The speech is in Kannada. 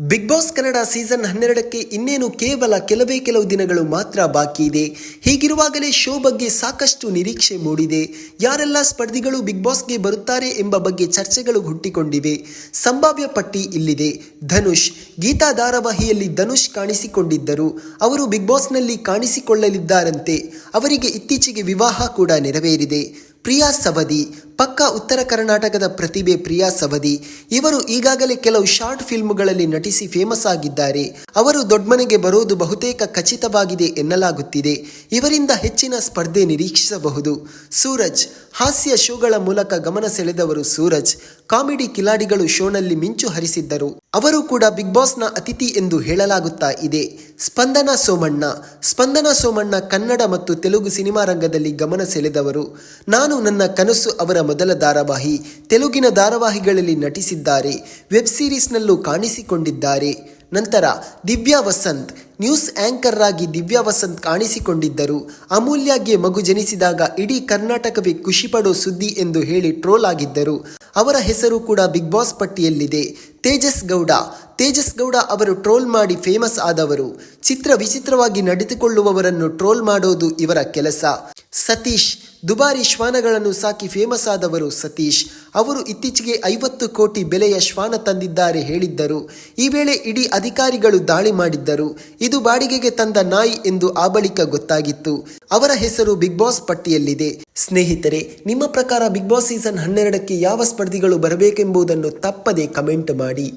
ಬಿಗ್ ಬಾಸ್ ಕನ್ನಡ ಸೀಸನ್ ಹನ್ನೆರಡಕ್ಕೆ ಇನ್ನೇನು ಕೇವಲ ಕೆಲವೇ ಕೆಲವು ದಿನಗಳು ಮಾತ್ರ ಬಾಕಿ ಇದೆ. ಹೀಗಿರುವಾಗಲೇ ಶೋ ಬಗ್ಗೆ ಸಾಕಷ್ಟು ನಿರೀಕ್ಷೆ ಮೂಡಿದೆ. ಯಾರೆಲ್ಲ ಸ್ಪರ್ಧಿಗಳು ಬಿಗ್ ಬಾಸ್ಗೆ ಬರುತ್ತಾರೆ ಎಂಬ ಬಗ್ಗೆ ಚರ್ಚೆಗಳು ಹುಟ್ಟಿಕೊಂಡಿವೆ. ಸಂಭಾವ್ಯ ಪಟ್ಟಿ ಇಲ್ಲಿದೆ. ಧನುಷ್, ಗೀತಾ ಧಾರಾವಾಹಿಯಲ್ಲಿ ಧನುಷ್ ಕಾಣಿಸಿಕೊಂಡಿದ್ದರು. ಅವರು ಬಿಗ್ ಬಾಸ್ನಲ್ಲಿ ಕಾಣಿಸಿಕೊಳ್ಳಲಿದ್ದಾರಂತೆ. ಅವರಿಗೆ ಇತ್ತೀಚೆಗೆ ವಿವಾಹ ಕೂಡ ನೆರವೇರಿದೆ. ಪ್ರಿಯಾ ಸಬದಿ ಪಕ್ಕ ಉತ್ತರ ಕರ್ನಾಟಕದ ಪ್ರತಿಭೆ ಪ್ರಿಯಾ ಸಬದಿ ಇವರು ಈಗಾಗಲೇ ಕೆಲವು ಶಾರ್ಟ್ ಫಿಲ್ಮ್ಗಳಲ್ಲಿ ನಟಿಸಿ ಫೇಮಸ್ ಆಗಿದ್ದಾರೆ. ಅವರು ದೊಡ್ಡಮನೆಗೆ ಬರೋದು ಬಹುತೇಕ ಖಚಿತವಾಗಿದೆ ಎನ್ನಲಾಗುತ್ತಿದೆ. ಇವರಿಂದ ಹೆಚ್ಚಿನ ಸ್ಪರ್ಧೆ ನಿರೀಕ್ಷಿಸಬಹುದು. ಸೂರಜ್, ಹಾಸ್ಯ ಶೋಗಳ ಮೂಲಕ ಗಮನ ಸೆಳೆದವರು ಸೂರಜ್. ಕಾಮಿಡಿ ಕಿಲಾಡಿಗಳು ಶೋನಲ್ಲಿ ಮಿಂಚು ಹರಿಸಿದ್ದರು. ಅವರು ಕೂಡ ಬಿಗ್ ಬಾಸ್ನ ಅತಿಥಿ ಎಂದು ಹೇಳಲಾಗುತ್ತಾ ಇದೆ. ಸ್ಪಂದನ ಸೋಮಣ್ಣ. ಸ್ಪಂದನ ಸೋಮಣ್ಣ ಕನ್ನಡ ಮತ್ತು ತೆಲುಗು ಸಿನಿಮಾ ರಂಗದಲ್ಲಿ ಗಮನ ಸೆಳೆದವರು. ನಾನು ನನ್ನ ಕನಸು ಅವರ ಮೊದಲ ಧಾರಾವಾಹಿ, ತೆಲುಗಿನ ಧಾರಾವಾಹಿಗಳಲ್ಲಿ ನಟಿಸಿದ್ದಾರೆ. ವೆಬ್ ಸೀರೀಸ್ನಲ್ಲೂ ಕಾಣಿಸಿಕೊಂಡಿದ್ದಾರೆ. ನಂತರ ದಿವ್ಯಾ ವಸಂತ್. ನ್ಯೂಸ್ ಆಂಕರ್ ಆಗಿ ದಿವ್ಯಾ ವಸಂತ್ ಕಾಣಿಸಿಕೊಂಡಿದ್ದರು. ಅಮೂಲ್ಯಗೆ ಮಗು ಜನಿಸಿದಾಗ ಇಡೀ ಕರ್ನಾಟಕವೇ ಖುಷಿಪಡೋ ಸುದ್ದಿ ಎಂದು ಹೇಳಿ ಟ್ರೋಲ್ ಆಗಿದ್ದರು. ಅವರ ಹೆಸರು ಕೂಡ ಬಿಗ್ ಬಾಸ್ ಪಟ್ಟಿಯಲ್ಲಿದೆ. ತೇಜಸ್ ಗೌಡ. ತೇಜಸ್ ಗೌಡ ಅವರು ಟ್ರೋಲ್ ಮಾಡಿ ಫೇಮಸ್ ಆದವರು. ಚಿತ್ರ ವಿಚಿತ್ರವಾಗಿ ನಡೆದುಕೊಳ್ಳುವವರನ್ನು ಟ್ರೋಲ್ ಮಾಡೋದು ಇವರ ಕೆಲಸ. ಸತೀಶ್. ದುಬಾರಿ ಶ್ವಾನಗಳನ್ನು ಸಾಕಿ ಫೇಮಸ್ ಆದವರು ಸತೀಶ್. ಅವರು ಇತ್ತೀಚೆಗೆ ಐವತ್ತು ಕೋಟಿ ಬೆಲೆಯ ಶ್ವಾನ ತಂದಿದ್ದಾರೆ ಹೇಳಿದ್ದರು. ಈ ವೇಳೆ ಇಡೀ ಅಧಿಕಾರಿಗಳು ದಾಳಿ ಮಾಡಿದ್ದರು. ಇದು ಬಾಡಿಗೆಗೆ ತಂದ ನಾಯಿ ಎಂದು ಆ ಬಳಿಕ ಗೊತ್ತಾಗಿತ್ತು. ಅವರ ಹೆಸರು ಬಿಗ್ ಬಾಸ್ ಪಟ್ಟಿಯಲ್ಲಿದೆ. ಸ್ನೇಹಿತರೆ, ನಿಮ್ಮ ಪ್ರಕಾರ ಬಿಗ್ ಬಾಸ್ ಸೀಸನ್ ಹನ್ನೆರಡಕ್ಕೆ ಯಾವ ಸ್ಪರ್ಧಿಗಳು ಬರಬೇಕೆಂಬುದನ್ನು ತಪ್ಪದೆ ಕಮೆಂಟ್ ಮಾಡಿ.